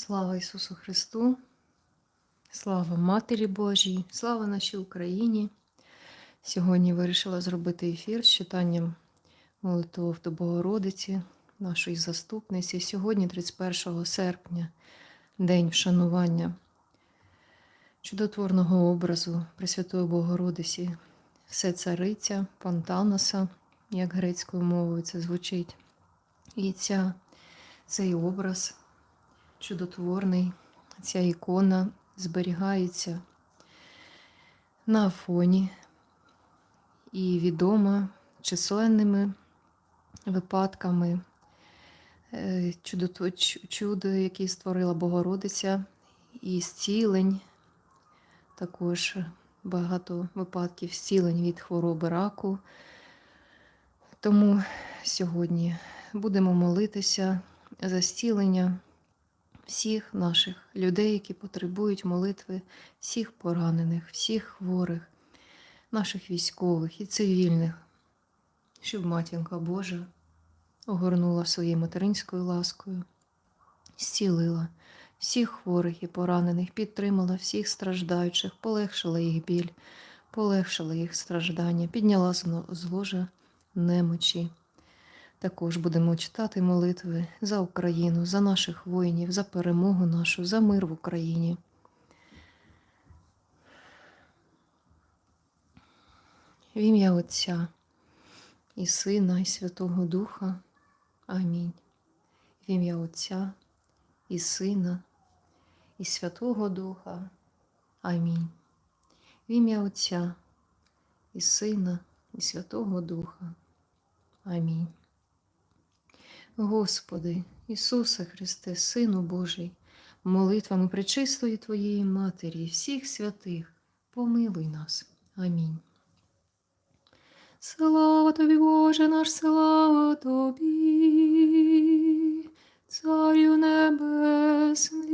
Слава Ісусу Христу, слава Матері Божій, слава нашій Україні. Сьогодні вирішила зробити ефір з читанням молитов до Богородиці, нашої заступниці. Сьогодні, 31 серпня, день вшанування чудотворного образу Пресвятої Богородиці, все цариця Пантаноса, як грецькою мовою це звучить. І ця, цей образ чудотворний, ця ікона зберігається на Афоні і відома численними випадками. Е, чудо, чудо, які створила Богородиця, і зцілень, також багато випадків зцілень від хвороби раку. Тому сьогодні будемо молитися за зцілення всіх наших людей, які потребують молитви, всіх поранених, всіх хворих, наших військових і цивільних, щоб матінка Божа огорнула своєю материнською ласкою, зцілила всіх хворих і поранених, підтримала всіх страждаючих, полегшила їх біль, полегшила їх страждання, підняла з ложа немочі. Також будемо читати молитви за Україну, за наших воїнів, за перемогу нашу, за мир в Україні. В ім'я Отця і Сина, і Святого Духа. Амінь. В ім'я Отця і Сина, і Святого Духа. Амінь. В ім'я Отця і Сина, і Святого Духа. Амінь. Господи, Ісусе Христе, Сину Божий, молитвами пречистої Твоєї Матері, і всіх святих, помилуй нас. Амінь. Слава тобі, Боже наш, слава тобі, Царю Небесний,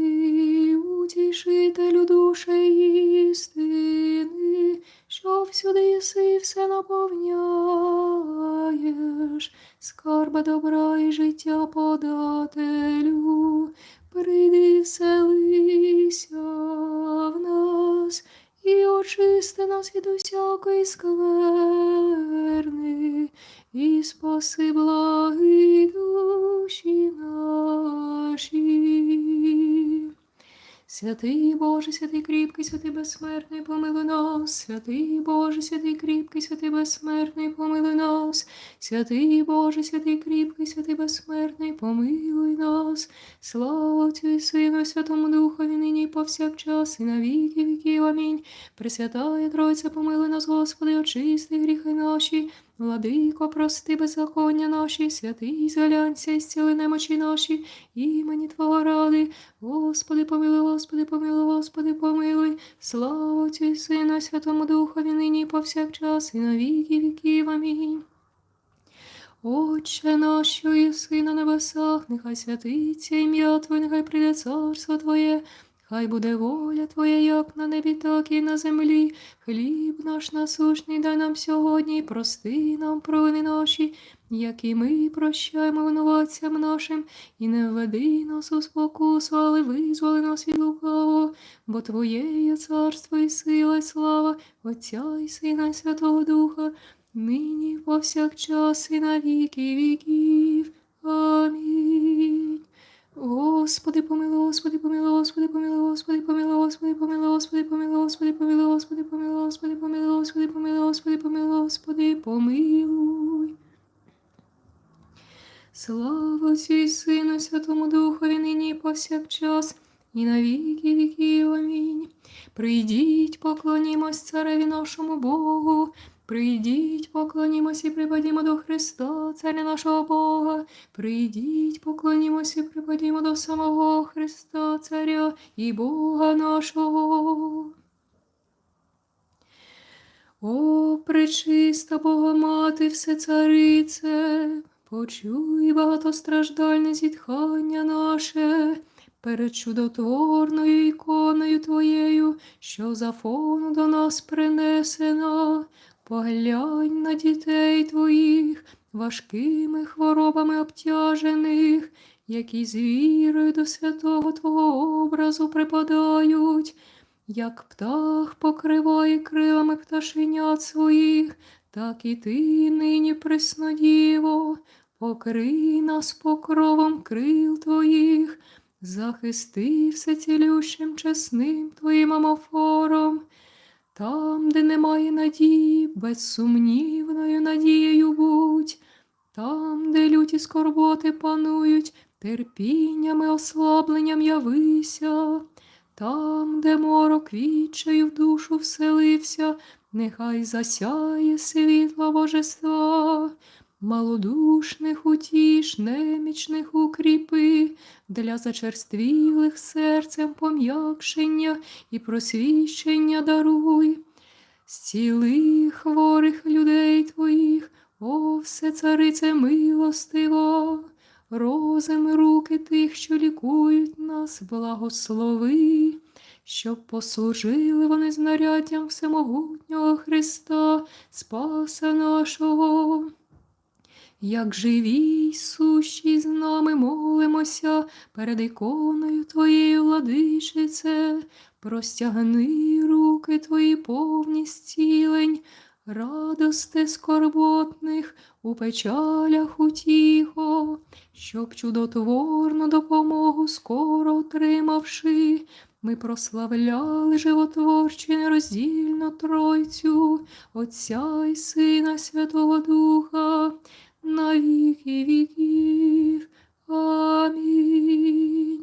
утішителю душі істини, що всюди єси все наповняєш, скарба добра і життя подателю, прийди, вселися в нас і очисти нас від усякої скверни, і спаси благі Святий Боже, святий кріпкий, святий безсмертний, помилуй нас, святий Боже, святий кріпкий, святий безсмертний, помилуй нас, святий Боже, святий кріпкий, святий безсмертний, помилуй нас, слава Отцю і Сину, Святому Духові, нині повсякчас, і на віки віків. Амінь. Пресвятая Тройця, помилуй нас, Господи, очисти гріхи наші. Владико, прости беззаконня наші, святий зглянься і зціли немочі наші, імені Твого ради, Господи, помилуй, Господи, помилуй, Господи, помилуй, слава Отцю і Святому Духові, нині повсякчас, і на віки віків. Амінь. Отче наш, що єси на небесах, нехай святиться ім'я Твоє, нехай прийде царство Твоє, Хай буде воля Твоя, як на небі, так і на землі. Хліб наш насушний дай нам сьогодні, прости нам провини наші, як і ми прощаємо винуватцям нашим, і не введи нас у спокусу, але визволи нас від лукавого, бо Твоє є царство і сила, і слава, Отця і Сина, і Святого Духа, нині повсякчас, і на віки віків. Амінь. Господи, помилуй, Господи, помилуй, Господи, помилуй, Господи, помилуй, Господи, помилуй, Господи, помилуй, Господи, помилуй, Господи, помилуй, Господи, помилуй, Господи, помилуй, Господи, помилуй, Господи, помилуй. Слава Отцю Сину, Святому Духові, нині повсякчас, і на віки віків. Амінь. Прийдіть, поклонімось цареві нашому Богу, Прийдіть, поклонімося і припадімо до Христа, Царя нашого Бога. Прийдіть, поклонімося і припадімо до самого Христа, Царя і Бога нашого. О, пречиста все царице, почуй багатостраждальне зітхання наше перед чудотворною іконою Твоєю, що за фону до нас принесена. Поглянь на дітей твоїх, важкими хворобами обтяжених, які з вірою до святого Твого образу припадають, як птах покриває крилами пташенят своїх, так і ти нині преснодіво, покрий нас покровом крил Твоїх, захисти всецілющим чесним Твоїм амофором. Там, де немає надії, безсумнівною надією будь, там, де люті скорботи панують, терпіннями ослабленням явися, там, де морок вічею в душу вселився, нехай засяє світло божества, малодушних утіш, немічних укріпи, для зачерствілих серцем пом'якшення і просвіщення даруй. Зціли хворих людей твоїх, о, все царице милостива, розум і руки тих, що лікують нас, благослови, щоб послужили вони знаряддям всемогутнього Христа, Спаса нашого. Як живі й сущі з нами молимося перед іконою Твоєю, владичице, простягни руки Твої повні зцілень, радости скорботних у печалях утіхо, щоб чудотворну допомогу скоро отримавши, ми прославляли животворчі нероздільно Тройцю, Отця і Сина Святого Духа, на віки віків. Амінь.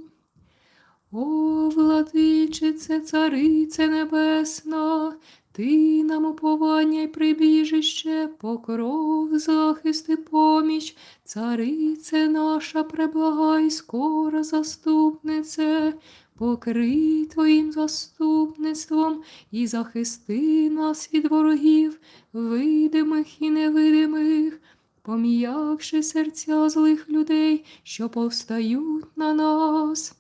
О, владичице, царице небесна, ти нам уповання й прибіжище, покров, захист і поміч, царице наша преблага і скора заступнице, покрий Твоїм заступництвом і захисти нас від ворогів, видимих і невидимих, пом'якши серця злих людей, що повстають на нас.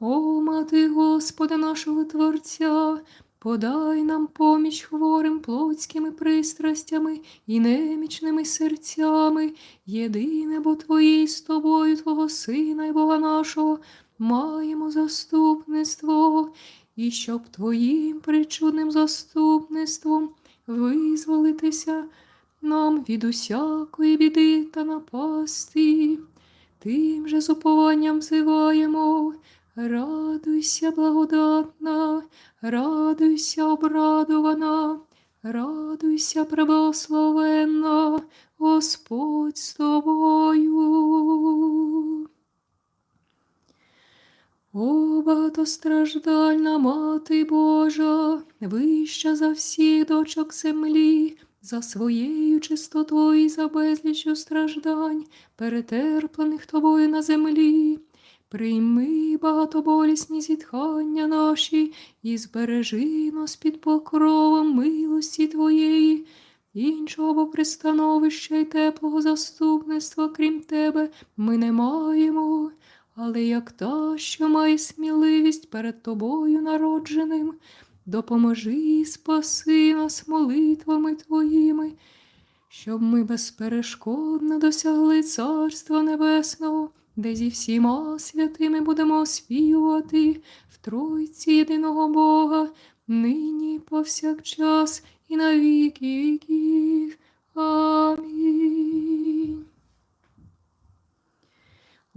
О, мати Господа нашого Творця, подай нам поміч хворим плотськими пристрастями і немічними серцями, єдине, бо Твої з тобою, Твого Сина і Бога нашого, маємо заступництво, і щоб Твоїм причудним заступництвом визволитися нам від усякої біди та напасти. Тим же з упованням взиваємо, радуйся, благодатна, радуйся, обрадована, радуйся, преблагословенна, Господь з тобою. О, багатостраждальна Мати Божа, вища за всіх дочок землі, за своєю чистотою за безліччю страждань, перетерплених тобою на землі. Прийми багатоболісні зітхання наші і збережи нас під покровом милості Твоєї, іншого пристановища й теплого заступництва, крім Тебе, ми не маємо, але як та, що має сміливість перед Тобою народженим, допоможи спаси нас молитвами Твоїми, щоб ми безперешкодно досягли Царства Небесного, де зі всіма святими будемо оспівувати в Тройці єдиного Бога, нині повсякчас і на віки віків. Амінь.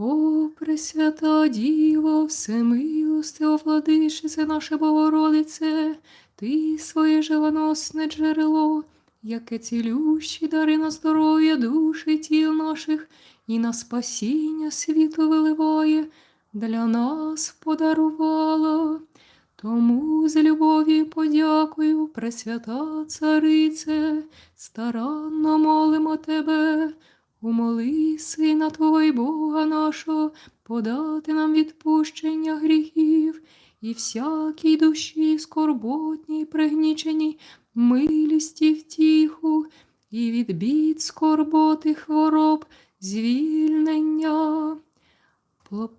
О, Пресвята Діво, всемилостива владичице наше Богородице, Ти своє живоносне джерело, яке цілющі дари на здоров'я душі тіл наших і на спасіння світу виливає, для нас подарувала. Тому з любов'ю і подякою, Пресвята Царице, старанно молимо Тебе, умоли Сина Твого Бога нашого, подати нам відпущення гріхів і всякій душі скорботній, пригніченій, милість і втіху, і від бід скорботи хвороб, звільнення.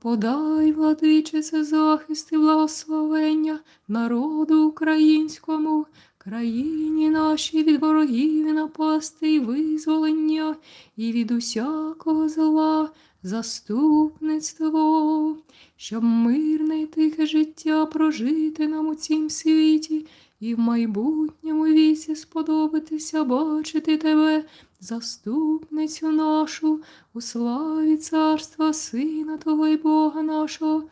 Подай, владичице, захист і благословення народу українському, країні нашій від ворогів напасти, і визволення, і від усякого зла, заступництво, щоб мирне й тихе життя прожити нам у цім світі, і в майбутньому віці сподобатися бачити тебе, заступницю нашу, у славі царства Сина Того й Бога нашого.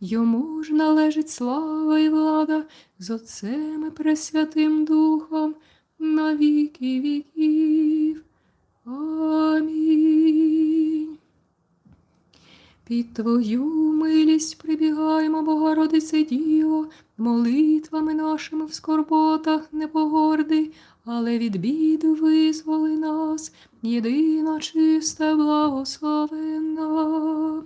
Йому ж належить слава і влада з Отцем і Пресвятим Духом на віки віків. Амінь. Під Твою милість прибігаємо, Богородице Діво, молитвами нашими в скорботах не погорди, але від біду визволи нас, єдина чиста благословенна.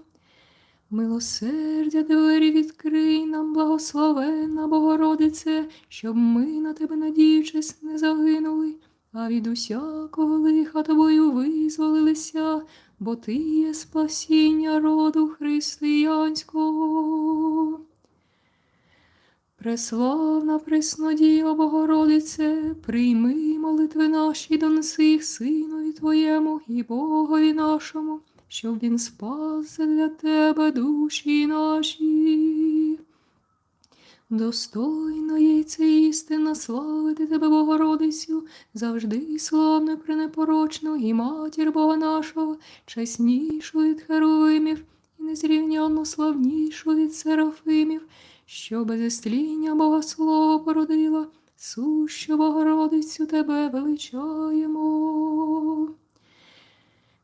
Милосердя двері відкрий нам, благословенна Богородице, щоб ми на тебе, надіючись, не загинули, а від усякого лиха тобою визволилися, бо ти є спасіння роду християнського. Преславна Преснодіва Богородице, прийми молитви наші, донеси їх Синові Твоєму і Богові нашому, щоб Він спас для Тебе душі наші. Достойно є це істина славити Тебе, Богородицю, завжди славну, пренепорочну і матір Бога нашого, чеснішу від херовимів і незрівнянно славнішу від серафимів, що без Бога Слово породила, сущу Богородицю Тебе величаємо.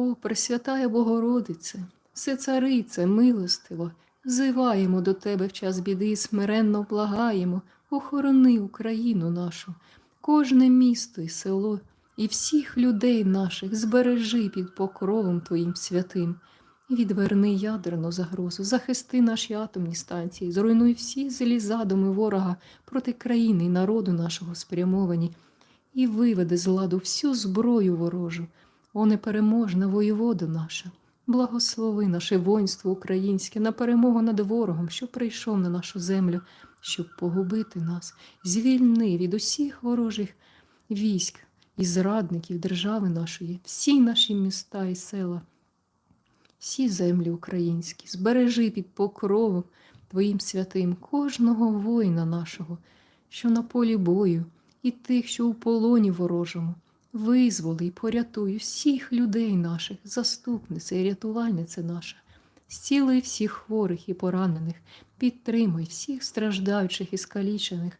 О, Пресвятая Богородице, Всецарице, милостиво, зиваємо до Тебе в час біди, смиренно благаємо, охорони Україну нашу, кожне місто і село, і всіх людей наших збережи під покровом Твоїм святим. Відверни ядерну загрозу, захисти наші атомні станції, зруйнуй всі злі задуми ворога проти країни і народу нашого спрямовані, і виведи з ладу всю зброю ворожу. О непереможна воєвода наша, благослови наше воїнство українське на перемогу над ворогом, що прийшов на нашу землю, щоб погубити нас, звільни від усіх ворожих військ і зрадників держави нашої, всі наші міста і села, всі землі українські, збережи під покровом Твоїм святим кожного воїна нашого, що на полі бою, і тих, що у полоні ворожому. Визволи і порятуй всіх людей наших, заступниця і рятувальниця наша, зціли всіх хворих і поранених, підтримуй всіх страждаючих і скалічених.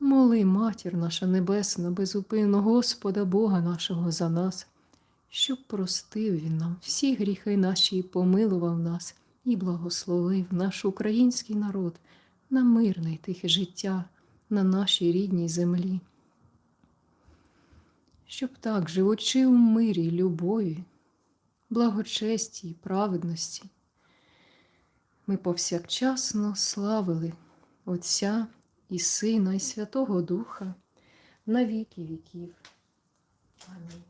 Моли, матір наша небесна, безупинно Господа Бога нашого за нас, щоб простив Він нам всі гріхи наші і помилував нас, і благословив наш український народ на мирне й тихе життя на нашій рідній землі щоб так, живучи у мирі, любові, благочесті й праведності, ми повсякчасно славили Отця і Сина, і Святого Духа на віки віків. Амінь.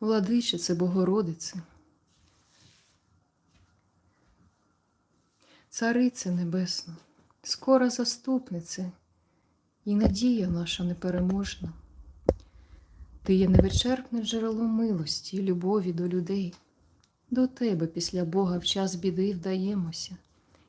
Владичице Богородице, Царице Небесна, скора заступнице і надія наша непереможна. Ти є невичерпне джерело милості любові до людей. До тебе після Бога в час біди вдаємося,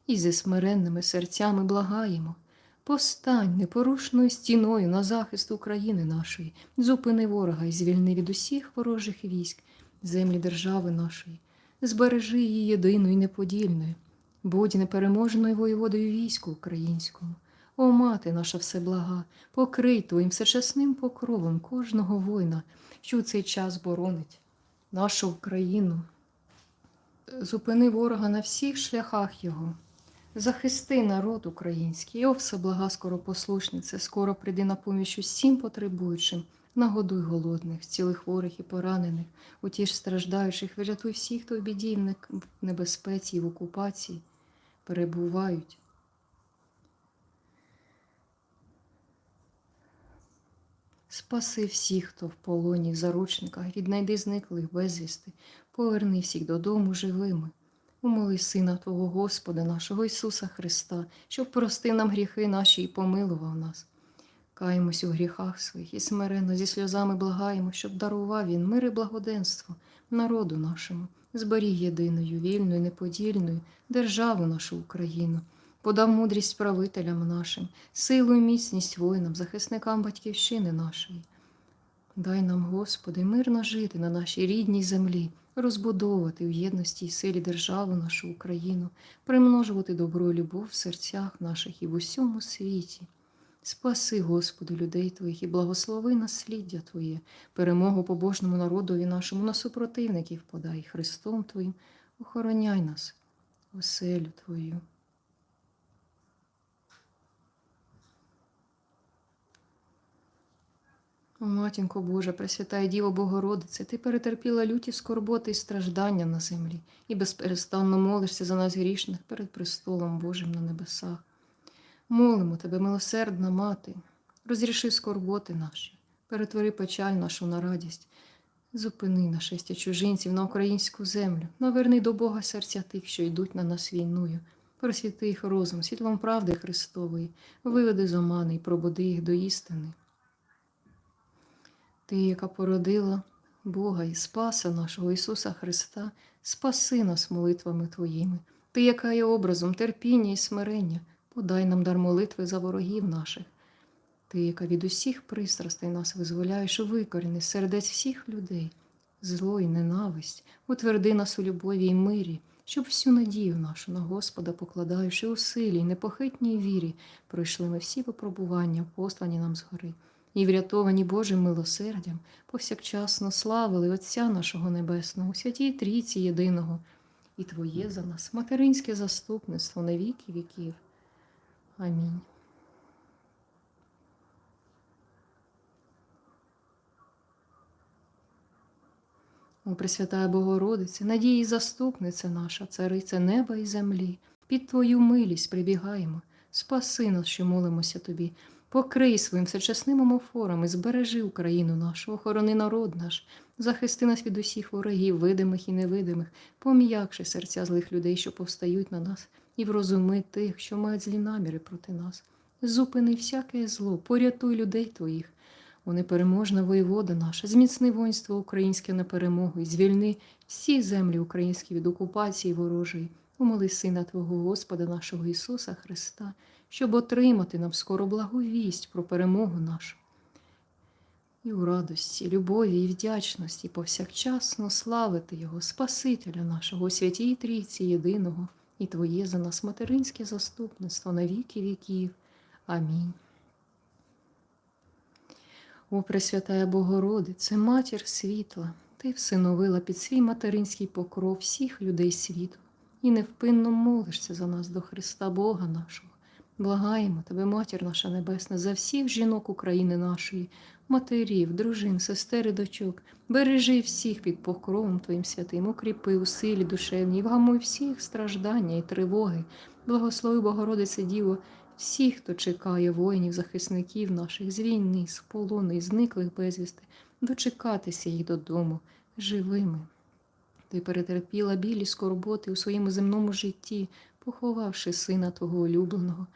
і зі смиренними серцями благаємо. Постань непорушною стіною на захист України нашої, зупини ворога і звільни від усіх ворожих військ, землі держави нашої, збережи її єдиною і неподільною. Будь непереможною воєводою війську українському. О, мати наша всеблага, покрий твоїм всечасним покровом кожного воїна, що у цей час боронить нашу Україну. Зупини ворога на всіх шляхах його. Захисти народ український, о всеблага скоропослушнице, скоро прийди на поміч усім потребуючим, нагодуй голодних, зціли хворих і поранених, утіш страждаючих, врятуй всіх, хто в біді в небезпеці і в окупації перебувають. Спаси всіх, хто в полоні, в заручниках, віднайди зниклих безвісти, поверни всіх додому живими. Умоли Сина Твого Господа нашого Ісуса Христа, щоб простив нам гріхи наші і помилував нас. Каємось у гріхах своїх і смиренно зі сльозами благаємо, щоб дарував Він мир і благоденство народу нашому, зберіг єдиною, вільною, неподільною державу нашу Україну, подав мудрість правителям нашим, силу і міцність воїнам, захисникам батьківщини нашої. Дай нам, Господи, мирно жити на нашій рідній землі, розбудовувати в єдності й силі державу нашу Україну, примножувати добро і любов в серцях наших і в усьому світі. Спаси, Господи, людей Твоїх і благослови насліддя Твоє, перемогу побожному народові нашому на супротивників подай Христом Твоїм, охороняй нас, оселю Твою. Матінко Божа, Пресвятая Діво Богородице, Ти перетерпіла люті скорботи і страждання на землі і безперестанно молишся за нас грішних перед престолом Божим на небесах. Молимо Тебе, милосердна мати, розріши скорботи наші, перетвори печаль нашу на радість, зупини нашестя чужинців на українську землю, наверни до Бога серця тих, що йдуть на нас війною. Просвіти їх розум, світлом правди Христової, виведи з омани і пробуди їх до істини. Ти, яка породила Бога і Спаса нашого Ісуса Христа, спаси нас молитвами Твоїми. Ти, яка є образом терпіння і смирення, подай нам дар молитви за ворогів наших. Ти, яка від усіх пристрастей нас визволяєш, викоріни сердець всіх людей, зло і ненависть, утверди нас у любові і мирі, щоб всю надію нашу на Господа, покладаючи у силі й непохитній вірі, пройшли ми всі випробування, послані нам згори, і врятовані Божим милосердям, повсякчасно славили Отця нашого Небесного, у святій Трійці єдиного, і Твоє за нас, материнське заступництво на віки віків. Амінь. О, Пресвятая Богородице, надії і заступниця наша, цариця неба і землі, під Твою милість прибігаємо, спаси нас, що молимося Тобі, покрий своїм всечесним омофором і збережи Україну нашу, охорони народ наш, захисти нас від усіх ворогів, видимих і невидимих, пом'якши серця злих людей, що повстають на нас, і врозуми тих, що мають злі наміри проти нас. Зупини всяке зло, порятуй людей Твоїх. О непереможна воєвода наша, зміцни воїнство українське на перемогу і звільни всі землі українські від окупації ворожої. Умоли Сина Твого Господа нашого Ісуса Христа, щоб отримати нам скоро благу вість про перемогу нашу. І у радості, любові і вдячності повсякчасно славити Його, Спасителя нашого, святій Трійці єдиного, і Твоє за нас материнське заступництво на віки віків. Амінь. О, Пресвятая Богородице, матір світла, ти всиновила під свій материнський покров всіх людей світу і невпинно молишся за нас до Христа Бога нашого. Благаємо тебе, матір наша небесна, за всіх жінок України нашої, матерів, дружин, сестер і дочок, бережи всіх під покровом Твоїм святим, укріпи у силі душевній, вгамуй всіх страждання і тривоги. Благослови, Богородице Діво, всіх, хто чекає воїнів, захисників наших з війни, з полону і зниклих безвісти, дочекатися їх додому живими. Ти перетерпіла білі скорботи у своєму земному житті, поховавши сина Твого улюбленого,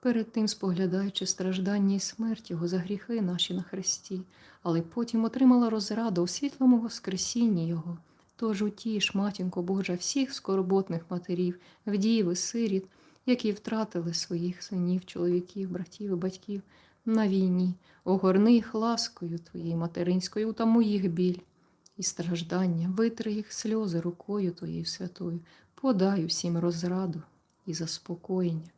перед тим споглядаючи страждання і смерть Його за гріхи наші на хресті, але потім отримала розраду у світлому Воскресінні Його. Тож утіш, матінко Божа, всіх скорботних матерів, вдів і сиріт, які втратили своїх синів, чоловіків, братів і батьків на війні, огорни їх ласкою Твоєю материнською, утамуй їх біль і страждання, витри їх сльози рукою Твоєю святою, подай усім розраду і заспокоєння.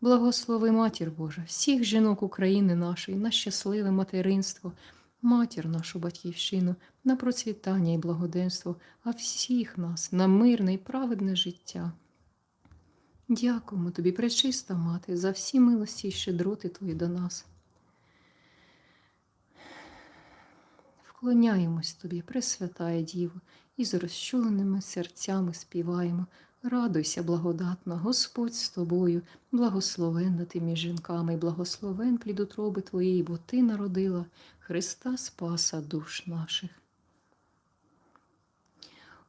Благослови Матір Божа, всіх жінок України нашої на щасливе материнство, матір нашу батьківщину, на процвітання і благоденство, а всіх нас на мирне і праведне життя. Дякуємо тобі, пречиста мати, за всі милості й щедроти твої до нас. Вклоняємось тобі, Пресвятая Діво, і з розчуленими серцями співаємо. Радуйся, благодатна, Господь з тобою, благословенна ти між жінками, благословен плід утроби твоєї, бо ти народила Христа Спаса душ наших.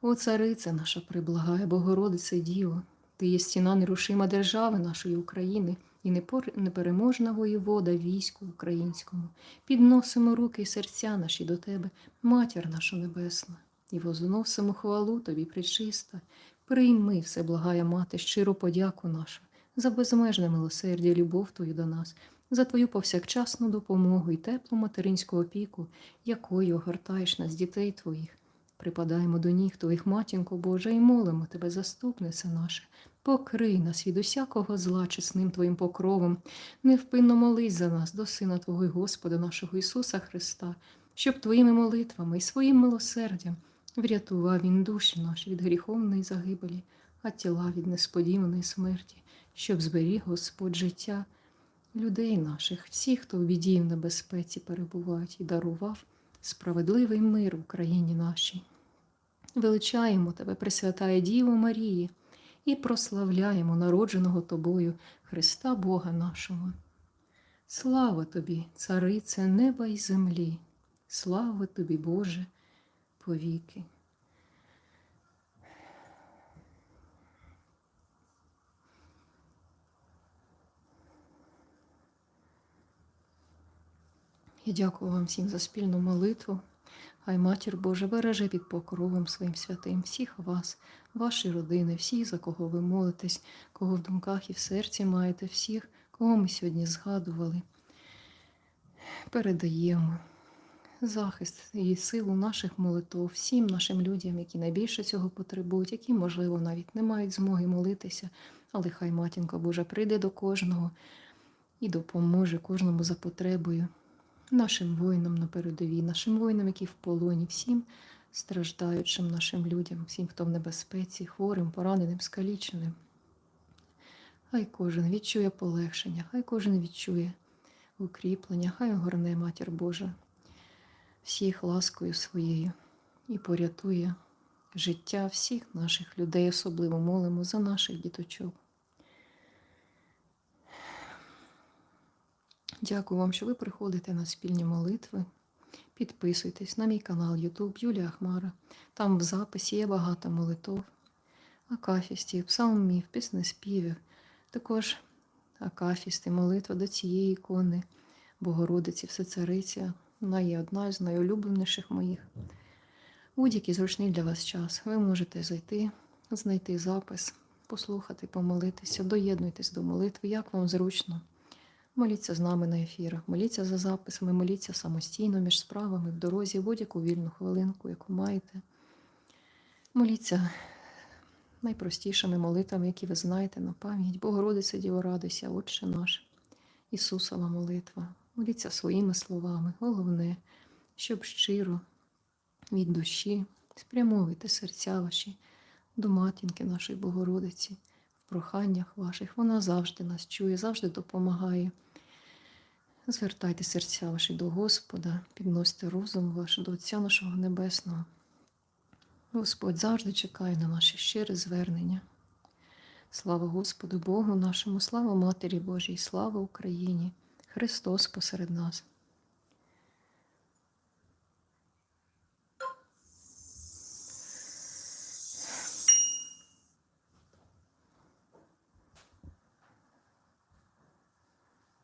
О, царице наша приблагає, Богородице Діво, ти є стіна нерушима держави нашої України і непереможна воєвода війську українському. Підносимо руки і серця наші до тебе, матір наша небесна, і возносимо хвалу тобі, пречиста. Прийми все, благая мати, щиру подяку нашу за безмежне милосердя любов твою до нас, за твою повсякчасну допомогу і теплу материнську опіку, якою огортаєш нас, дітей твоїх. Припадаємо до ніг твоїх, матінко Божа, і молимо тебе, заступнице наше, покрий нас від усякого зла чесним Твоїм покровом, невпинно молись за нас до Сина Твого і Господа нашого Ісуса Христа, щоб Твоїми молитвами і своїм милосердям врятував Він душі наші від гріховної загибелі, а тіла від несподіваної смерті, щоб зберіг Господь життя людей наших, всіх, хто в біді і в небезпеці перебувають, і дарував справедливий мир в Україні нашій. Величаємо тебе, Пресвятає Діво Марії, і прославляємо народженого тобою Христа Бога нашого. Слава тобі, царице неба й землі, слава тобі, Боже, повіки. Я дякую вам всім за спільну молитву. Хай Матір Божа береже під покровом своїм святим всіх вас, ваші родини, всіх, за кого ви молитесь, кого в думках і в серці маєте, всіх, кого ми сьогодні згадували. Передаємо захист і силу наших молитв всім нашим людям, які найбільше цього потребують, які, можливо, навіть не мають змоги молитися, але хай матінка Божа прийде до кожного і допоможе кожному за потребою нашим воїнам на передовій, нашим воїнам, які в полоні, всім страждаючим нашим людям, всім, хто в небезпеці, хворим, пораненим, скаліченим. Хай кожен відчує полегшення, хай кожен відчує укріплення, хай огорне Матір Божа всіх ласкою своєю і порятує життя всіх наших людей, особливо молимо за наших діточок. Дякую вам, що ви приходите на спільні молитви. Підписуйтесь на мій канал YouTube Юлія Хмара. Там в записі є багато молитв, акафістів, псалмів, піснеспівів. Також акафісти, молитва до цієї ікони, Богородиці, Всецариця. Вона є одна з найулюбленіших моїх. Будь-який зручний для вас час. Ви можете зайти, знайти запис, послухати, помолитися, доєднуйтесь до молитви, як вам зручно. Моліться з нами на ефірах, моліться за записами, моліться самостійно між справами в дорозі, будь-яку вільну хвилинку, яку маєте. Моліться найпростішими молитвами, які ви знаєте на пам'ять. Богородице, Діво, радуйся, Отче наш, Ісусова молитва. Моліться своїми словами. Головне, щоб щиро від душі спрямовуйте серця ваші до матінки нашої Богородиці в проханнях ваших. Вона завжди нас чує, завжди допомагає. Звертайте серця ваші до Господа, підносьте розум ваш до Отця нашого Небесного. Господь завжди чекає на наші щире звернення. Слава Господу Богу нашому, слава Матері Божій, слава Україні! Христос посеред нас.